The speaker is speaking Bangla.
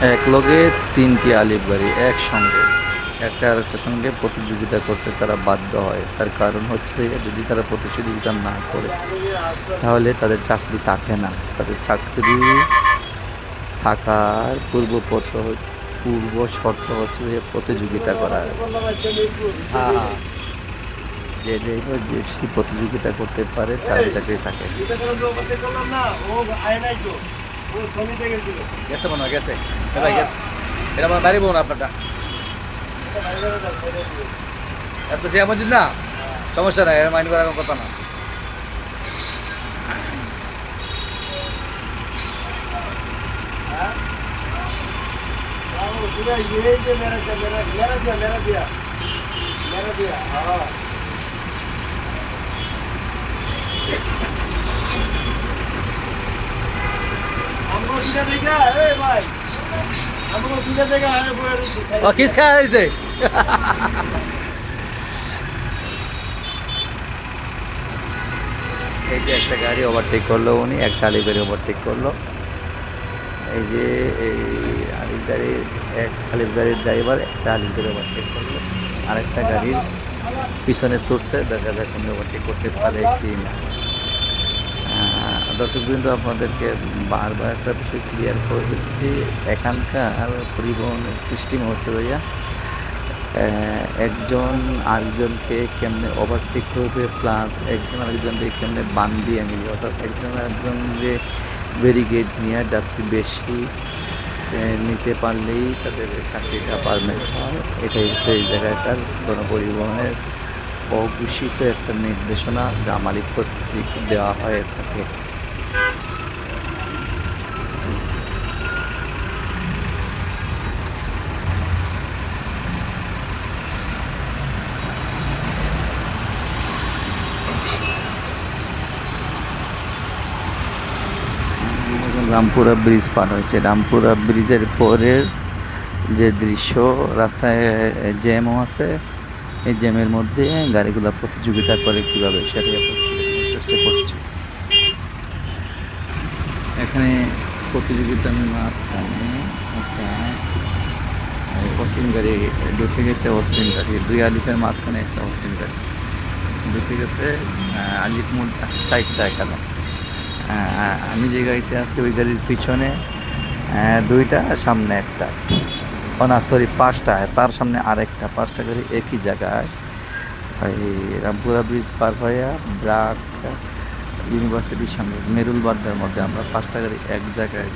এক লগে তিনটি আলিফ গাড়ি একসঙ্গে। একটা আরেকটার সঙ্গে প্রতিযোগিতা করতে তারা বাধ্য হয়। তার কারণ হচ্ছে যদি তারা প্রতিযোগিতা না করে, তাহলে তাদের চাকরি থাকে না। তাদের চাকরি থাকার পূর্ব পূর্ব শর্ত হচ্ছে যে প্রতিযোগিতা করা। যে যে প্রতিযোগিতা করতে পারে, তার চাকরি থাকে। গেছে মনে হয় গেছে। এবার গেছে। এটা মনে হয় দাঁড়িয়ে না আপনারটা? এত সে এমন না সমস্যা নাই এর মাইন্ড করার কোনো কথা না। ও কিস খাওয়া হয়েছে? এই যে একটা গাড়ি ওভারটেক করল উনি একটা আলিফ গাড়ি ওভারটেক করল। এই যে এই আলিফ গাড়ির এক আলিফ গাড়ির ড্রাইভার একটা আলিফ গাড়ি ওভারটেক করল। আরেকটা গাড়ির পিছনে ছুটছে, দেখা যাক উনি ওভারটেক করতে পারে কি না। দর্শক বিন্দু আপনাদেরকে বারবার একটা বিষয় ক্লিয়ার করে দিচ্ছি। এখানকার পরিবহনের সিস্টেম হচ্ছে ভাইয়া একজন আরেকজনকে কেমনে ওভারটেক করবে প্লাস একজন আরেকজনকে কেমনে বান দিয়ে নিবে, অর্থাৎ একজন আরেকজন যে ব্যারিগেড নিয়ে যাত্রী বেশি নিতে পারলেই তাদের চাকরিটা পারমেন্ট হয়। এটাই হচ্ছে এই জায়গাটার গণপরিবহনের অঘোষিত একটা নির্দেশনা যা মালিক কর্তৃক দেওয়া হয়ে থাকে এখন রামপুরা ব্রিজ পার হয়েছে। রামপুরা ব্রিজের পরের যে দৃশ্য, রাস্তায় জ্যামও আছে, এই জ্যামের মধ্যে গাড়িগুলো প্রতিযোগিতা করে কীভাবে দেখানোর চেষ্টা করছে। এখানে প্রতিযোগিতার মাঝখানে একটা অসীম গাড়ি ঢুকে গেছে, অসীম গাড়ি। দুই আলিফের মাঝখানে একটা অসীম গাড়ি। ঢুকে গেছে আলিফ মোট আছে চারটা এখানে আমি যে গাড়িতে আছি, ওই গাড়ির পিছনে দুইটা, সামনে একটা। ও না সরি পাঁচটা, তার সামনে আরেকটা। পাঁচটা গাড়ি একই জায়গায়। এই রামপুরা ব্রিজ পার হইয়া ব্রাক ইউনিভার্সিটির সামনে মেরুল বাড্ডার মধ্যে আমরা পাঁচটা গাড়ি এক জায়গায়